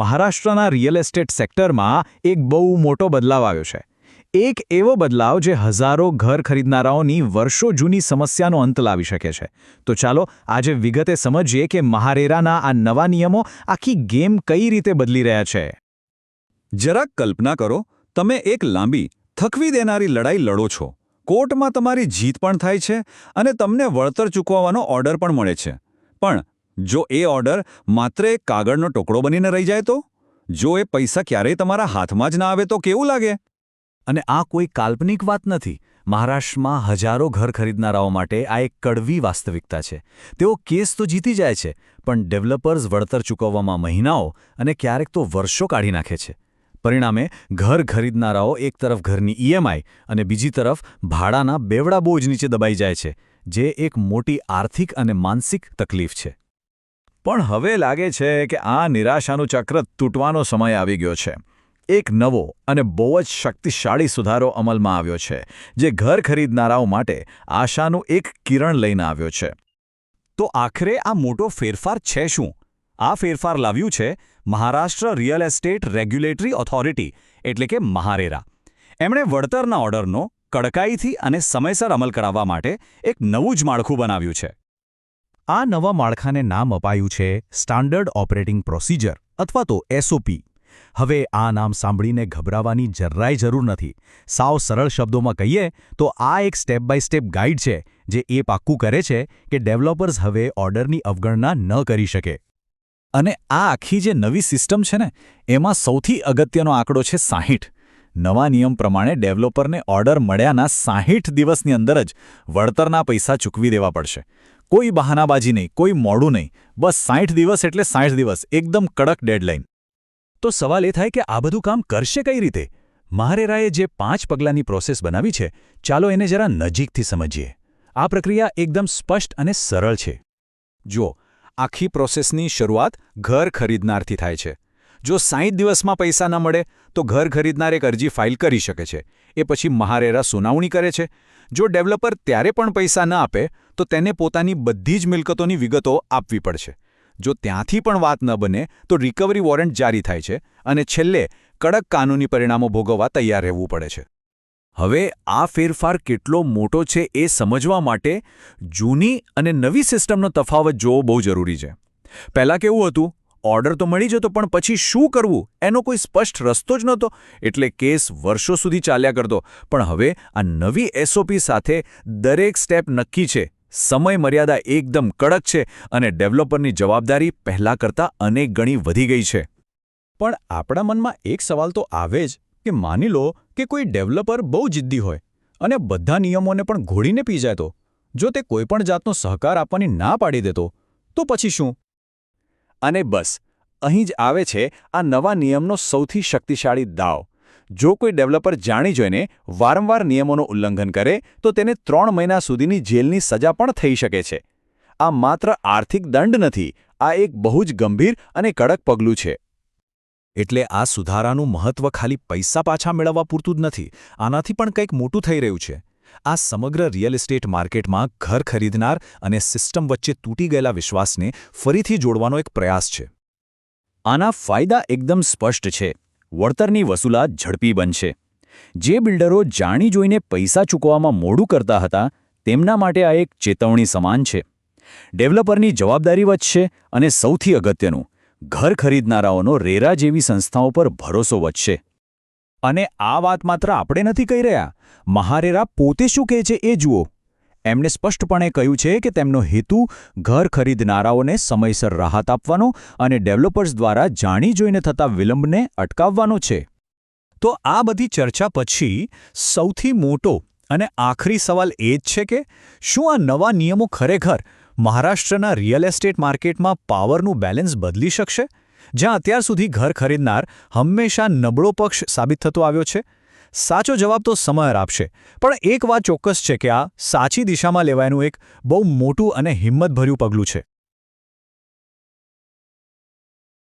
મહારાષ્ટ્રના real estate સેક્ટરમાં એક બહુ મોટો બદલાવ આવ્યો છે. એક એવો બદલાવ જે હજારો ઘર ખરીદનારાઓની વર્ષો જૂની સમસ્યાનો અંત લાવી શકે છે. તો ચાલો આજે વિગતે સમજીએ કે મહારેરાના આ નવા નિયમો આખી ગેમ કઈ રીતે બદલી રહ્યા છે. જરાક કલ્પના કરો, તમે એક લાંબી, થકવી દેનારી લડાઈ લડો છો. કોર્ટમાં તમારી જીત પણ થાય છે અને તમને વળતર ચૂકવવાનો ઓર્ડર પણ મળે છે. પણ જો એ ઓર્ડર માત્ર એક કાગળનો ટુકડો બનીને રહી જાય તો? જો એ પૈસા ક્યારેય તમારા હાથમાં જ ના આવે તો કેવું લાગે? અને આ કોઈ કાલ્પનિક વાત નથી. મહારાષ્ટ્રમાં હજારો ઘર ખરીદનારાઓ માટે આ એક કડવી વાસ્તવિકતા છે. તેઓ કેસ તો જીતી જાય છે, પણ ડેવલપર્સ વળતર ચૂકવવામાં મહિનાઓ અને ક્યારેક તો વર્ષો કાઢી નાખે છે. પરિણામે, ઘર ખરીદનારાઓ એક તરફ ઘરની ઈએમઆઈ અને બીજી તરફ ભાડાના બેવડા બોજ નીચે દબાઈ જાય છે, જે એક મોટી આર્થિક અને માનસિક તકલીફ છે. પણ હવે લાગે છે કે આ નિરાશાનું ચક્ર તૂટવાનો સમય આવી ગયો છે. એક નવો અને બહુ જ શક્તિશાળી સુધારો અમલમાં આવ્યો છે, જે ઘર ખરીદનારાઓ માટે આશાનું એક કિરણ લઈને આવ્યો છે. તો આખરે આ મોટો ફેરફાર છે શું? આ ફેરફાર લાવ્યું છે Maharashtra real estate regulatory authority, એટલે કે મહારેરા. એમણે વળતરના ઓર્ડરનો કડકાઈથી અને સમયસર અમલ કરાવવા માટે એક નવું જ માળખું બનાવ્યું છે. આ નવા માળખાને નામ અપાયું છે સ્ટાન્ડર્ડ ઓપરેટિંગ પ્રોસિજર અથવા તો એસઓપી હવે આ નામ સાંભળીને ગભરાવાની જરાય જરૂર નથી. સાવ સરળ શબ્દોમાં કહીએ તો આ એક સ્ટેપ બાય સ્ટેપ ગાઈડ છે જે એ પાક્કું કરે છે કે ડેવલપર્સ હવે ઓર્ડરની અવગણના ન કરી શકે. અને આ આખી જે નવી સિસ્ટમ છે ને, એમાં સૌથી અગત્યનો આંકડો છે સાહીઠ. નવા નિયમ પ્રમાણે ડેવલપરને ઓર્ડર મળ્યાના સાહીઠ દિવસની અંદર જ વળતરના પૈસા ચૂકવી દેવા પડશે. કોઈ બહાનાબાજી નહીં, કોઈ મોડું નહીં. બસ સાઠ દિવસ એટલે સાઠ દિવસ, એકદમ કડક ડેડલાઇન. તો સવાલ એ થાય કે આ બધું કામ કરશે કઈ રીતે? મહારેરાએ જે પાંચ પગલાંની પ્રોસેસ બનાવી છે, ચાલો એને જરા નજીકથી સમજીએ. આ પ્રક્રિયા એકદમ સ્પષ્ટ અને સરળ છે. જુઓ, આખી પ્રોસેસની શરૂઆત ઘર ખરીદનારથી થાય છે. જો સાહીઠ દિવસમાં પૈસા ન મળે, તો ઘર ખરીદનાર એક અરજી ફાઇલ કરી શકે છે. એ પછી મહારેરા સુનાવણી કરે છે. જો ડેવલપર ત્યારે પણ પૈસા ન આપે, તો તેને પોતાની બધી જ મિલકતોની વિગતો આપવી પડશે. જો ત્યાંથી પણ વાત ન બને, તો રિકવરી વોરંટ જારી થાય છે અને છેલ્લે કડક કાનૂની પરિણામો ભોગવવા તૈયાર રહેવું પડે છે. હવે આ ફેરફાર કેટલો મોટો છે એ સમજવા માટે જૂની અને નવી સિસ્ટમનો તફાવત જોવો બહુ જરૂરી છે. પહેલાં કેવું હતું? ઓર્ડર તો મળી જતો, પણ પછી શું કરવું? એનો કોઈ સ્પષ્ટ રસ્તો જ નહોતો. એટલે કેસ વર્ષો સુધી ચાલ્યા કરતો. પણ હવે આ નવી એસઓપી સાથે દરેક સ્ટેપ નક્કી છે. સમય મર્યાદા એકદમ કડક છે અને ડેવલપરની જવાબદારી પહેલાં કરતાં અનેક ગણી વધી ગઈ છે. પણ આપણા મનમાં એક સવાલ તો આવે જ, કે માની લો કે કોઈ ડેવલપર બહુ જિદ્દી હોય અને બધા નિયમોને પણ ઘોડીને પી જાય તો? જો તે કોઈપણ જાતનો સહકાર આપવાની ના પાડી દેતો, તો પછી શું? અને બસ. અહીં જ આવે છે આ નવા નિયમનો સૌથી શક્તિશાળી દાવ. જો કોઈ ડેવલપર જાણી જોઈને વારંવાર નિયમોનું ઉલ્લંઘન કરે, તો તેને ત્રણ મહિના સુધીની જેલની સજા પણ થઈ શકે છે. આ માત્ર આર્થિક દંડ નથી, આ એક બહુ જ ગંભીર અને કડક પગલું છે. એટલે આ સુધારાનું મહત્વ ખાલી પૈસા પાછા મેળવવા પૂરતું જ નથી, આનાથી પણ કંઈક મોટું થઈ રહ્યું છે. આ સમગ્ર રિયલ એસ્ટેટ માર્કેટમાં ઘર ખરીદનાર અને સિસ્ટમ વચ્ચે તૂટી ગયેલા વિશ્વાસને ફરીથી જોડવાનો એક પ્રયાસ છે. આના ફાયદા એકદમ સ્પષ્ટ છે. વળતરની વસૂલાત ઝડપી બનશે. જે બિલ્ડરો જાણી જોઈને પૈસા ચૂકવવામાં મોડું કરતા હતા, તેમના માટે આ એક ચેતવણી સમાન છે. ડેવલપરની જવાબદારી વધશે અને સૌથી અગત્યનું, ઘર ખરીદનારાઓનો રેરા જેવી સંસ્થાઓ પર ભરોસો વધશે. અને આ વાત માત્ર આપણે નથી કહી રહ્યા. મહારેરા પોતે શું કહે છે એ જુઓ. એમણે સ્પષ્ટપણે કહ્યું છે કે તેમનો હેતુ ઘર ખરીદનારાઓને સમયસર રાહત આપવાનો અને ડેવલપર્સ દ્વારા જાણી જોઈને થતા વિલંબને અટકાવવાનો છે. તો આ બધી ચર્ચા પછી સૌથી મોટો અને આખરી સવાલ એ જ છે કે શું આ નવા નિયમો ખરેખર મહારાષ્ટ્રના રિયલ એસ્ટેટ માર્કેટમાં પાવરનું બેલેન્સ બદલી શકશે? જ્યાં અત્યાર સુધી ઘર ખરીદનાર હંમેશા નબળો પક્ષ સાબિત થતો આવ્યો છે. સાચો જવાબ તો સમય આપશે, પણ એક વાત ચોક્કસ છે કે આ સાચી દિશામાં લેવાયનું એક બહુ મોટું અને હિંમતભર્યું પગલું છે.